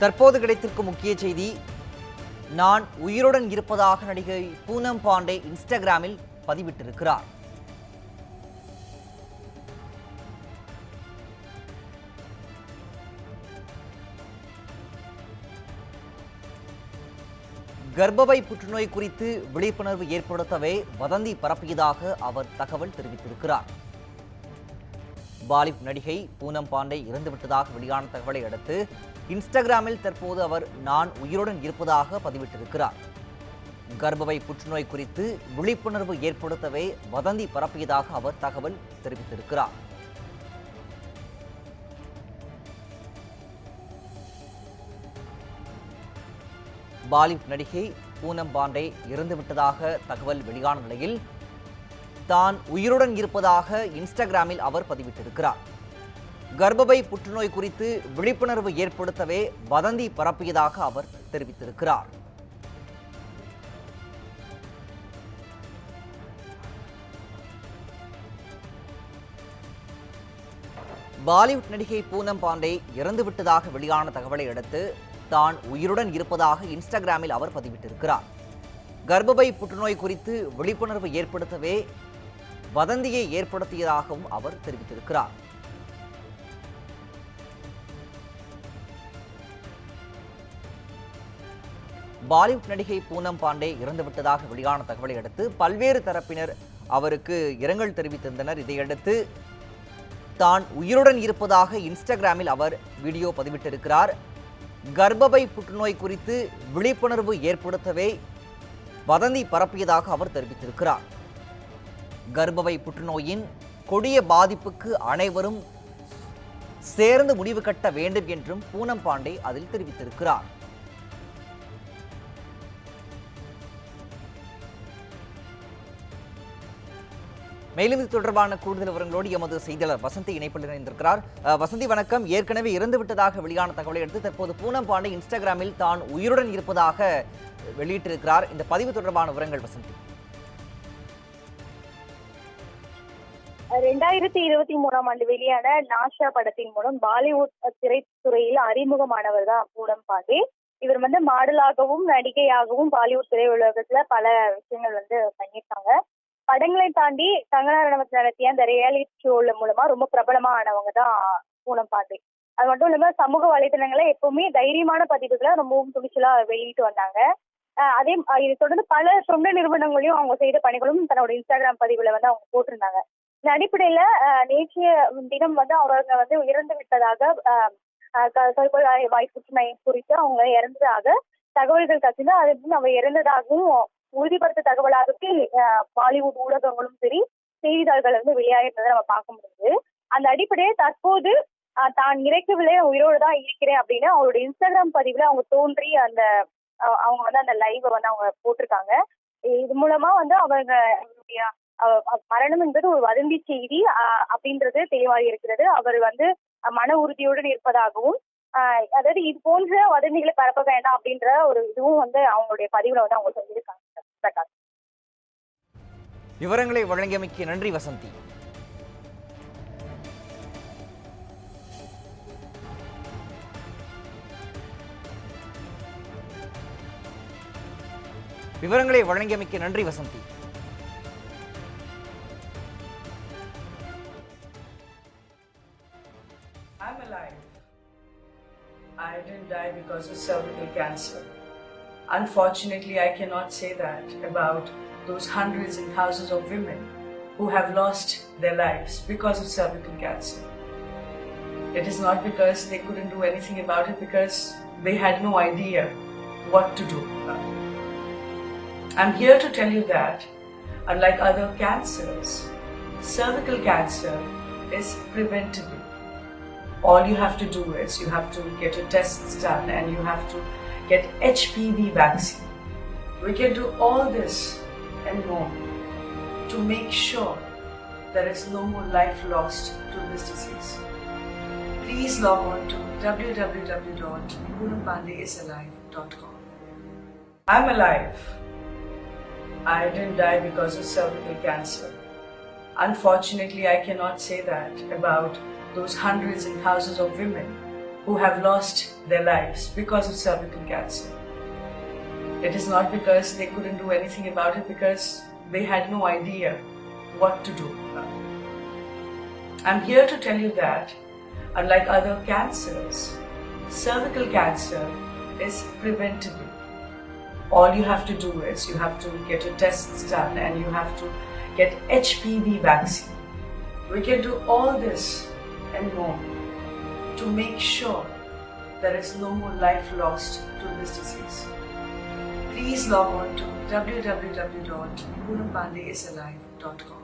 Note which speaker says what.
Speaker 1: தற்போது கிடைத்திருக்கும் முக்கிய செய்தி நான் உயிருடன் இருப்பதாக நடிகை பூனம் பாண்டே இன்ஸ்டாகிராமில் பதிவிட்டிருக்கிறார். கர்ப்பவை புற்றுநோய் குறித்து விழிப்புணர்வு ஏற்படுத்தவே வதந்தி பரப்பியதாக அவர் தகவல் தெரிவித்திருக்கிறார். பாலிவுட் நடிகை பூனம் பாண்டே இறந்துவிட்டதாக வெளியான தகவலை அடுத்து இன்ஸ்டாகிராமில் தற்போது அவர் நான் உயிருடன் இருப்பதாக பதிவிட்டிருக்கிறார். கர்ப்பவை புற்றுநோய் குறித்து விழிப்புணர்வு ஏற்படுத்தவே வதந்தி பரப்பியதாக அவர் தகவல் தெரிவித்திருக்கிறார். பாலிவுட் நடிகை பூனம் பாண்டே இறந்துவிட்டதாக தகவல் வெளியான நிலையில் தான் உயிருடன் இருப்பதாக இன்ஸ்டாகிராமில் அவர் பதிவிட்டிருக்கிறார். கர்ப்பப்பை புற்றுநோய் குறித்து விழிப்புணர்வு ஏற்படுத்தவே வதந்தி பரப்பியதாக அவர் தெரிவித்திருக்கிறார். பாலிவுட் நடிகை பூனம் பாண்டே இறந்துவிட்டதாக வெளியான தகவலை அடுத்து தான் உயிருடன் இருப்பதாக இன்ஸ்டாகிராமில் அவர் பதிவிட்டிருக்கிறார். கர்ப்பப்பை புற்றுநோய் குறித்து விழிப்புணர்வு ஏற்படுத்தவே வதந்தியை ஏற்படுத்தியதாகவும் அவர் தெரிவித்திருக்கிறார். பாலிவுட் நடிகை பூனம் பாண்டே இறந்துவிட்டதாக வெளியான தகவலை அடுத்து பல்வேறு தரப்பினர் அவருக்கு இரங்கல் தெரிவித்திருந்தனர். இதையடுத்து தான் உயிருடன் இருப்பதாக இன்ஸ்டாகிராமில் அவர் வீடியோ பதிவிட்டிருக்கிறார். கர்ப்பப்பை புற்றுநோய் குறித்து விழிப்புணர்வு ஏற்படுத்தவே வதந்தி பரப்பியதாக அவர் தெரிவித்திருக்கிறார். கர்ப்பப்பை புற்றுநோயின் கொடிய பாதிப்புக்கு அனைவரும் சேர்ந்து முடிவு கட்ட வேண்டும் என்றும் பூனம் பாண்டே அதில் தெரிவித்திருக்கிறார். மேலும் இது தொடர்பான கூடுதல் விவரங்களோடு எமது செய்தியாளர் வசந்தி இணைப்பில் இணைந்திருக்கிறார். வசந்தி வணக்கம். ஏற்கனவே இறந்து விட்டதாக வெளியான தகவலை அடுத்து தற்போது பூனம் பாண்டே இன்ஸ்டாகிராமில் தான் உயிருடன் இருப்பதாக வெளியிட்டிருக்கிறார். இந்த பதிவு தொடர்பான விவரங்கள் வசந்தி.
Speaker 2: ரெண்டாயிரத்தி இருபத்தி மூணாம் ஆண்டு வெளியான நாஷா படத்தின் மூலம் பாலிவுட் திரைத்துறையில் அறிமுகமானவர் தான் பூனம் பாண்டே இவர் வந்து மாடலாகவும் நடிகையாகவும் பாலிவுட் திரையுலகத்துல பல விஷயங்கள் வந்து பண்ணியிருக்காங்க. படங்களை தாண்டி கங்கனா ரணவத் நடத்திய அந்த ரியாலிட்டி ஷோல மூலமா ரொம்ப பிரபலமா ஆனவங்க தான் பூனம் பாண்டே. அது மட்டும் இல்லாம சமூக வலைதளங்களை எப்பவுமே தைரியமான பதிவுகளை ரொம்பவும் துணிச்சலா வெளியிட்டு வந்தாங்க. அதே இதை தொடர்ந்து பல சொந்த நிறுவனங்களையும் அவங்க செய்த பணிகளும் தன்னோட இன்ஸ்டாகிராம் பதிவுல வந்து அவங்க போட்டிருந்தாங்க. இந்த அடிப்படையில நேற்றைய தினம் வந்து அவங்க வந்து இறந்து விட்டதாக அஹ், அஹ், க- குறித்து அவங்க இறந்ததாக தகவல்கள் கசிந்து அது வந்து அவங்க இறந்ததாகவும் உறுதிப்படுத்த தகவலாகவே பாலிவுட் ஊடகங்களும் சரி செய்தித்தாள்கள் வந்து வெளியாகிருந்ததை நம்ம பார்க்க முடியுது. அந்த அடிப்படையில் தற்போது தான் இறக்கவில்லை உயிரோடு தான் இருக்கிறேன் அப்படின்னு அவங்களோட இன்ஸ்டாகிராம் பதிவுல அவங்க தோன்றி அந்த அவங்க வந்து அந்த லைவை வந்து அவங்க போட்டிருக்காங்க. இது மூலமா வந்து அவங்க மரணம் என்பது ஒரு வதந்தி செய்தி அப்படின்றது தெளிவாக இருக்கிறது. அவர் வந்து மன உறுதியுடன் இருப்பதாகவும் அதாவது இது போன்ற வதந்திகளை பரப்ப வேண்டாம் அப்படின்ற ஒரு இதுவும் வந்து அவங்களுடைய பதிவுல வந்து அவங்க சொல்லியிருக்காங்க.
Speaker 1: விவரங்களை வழங்கியமைக்கு நன்றி வசந்தி விவரங்களை வழங்கியமைக்கு நன்றி Vasanthi
Speaker 3: I'm alive. I didn't die because of cervical cancer. Unfortunately, I cannot say that about those hundreds and thousands of women who have lost their lives because of cervical cancer. It is not because they couldn't do anything about it, because they had no idea what to do about it. I'm here to tell you that, unlike other cancers, cervical cancer is preventable all you have to do is you have to get your tests done and you have to get HPV vaccine. We can do all this and more to make sure there is no more life lost to this disease. Please log on to www.punapandeyisalive.com. I'm alive. I didn't die because of cervical cancer. Unfortunately, I cannot say that about those hundreds and thousands of women who have lost their lives because of cervical cancer. It is not because they couldn't do anything about it, because they had no idea what to do. I'm here to tell you that, unlike other cancers, cervical cancer is preventable. All you have to do is you have to get your tests done and you have to get HPV vaccine. We can do all this and more to make sure there is no more life lost to this disease. Please log on to www.punampandeyisalive.com.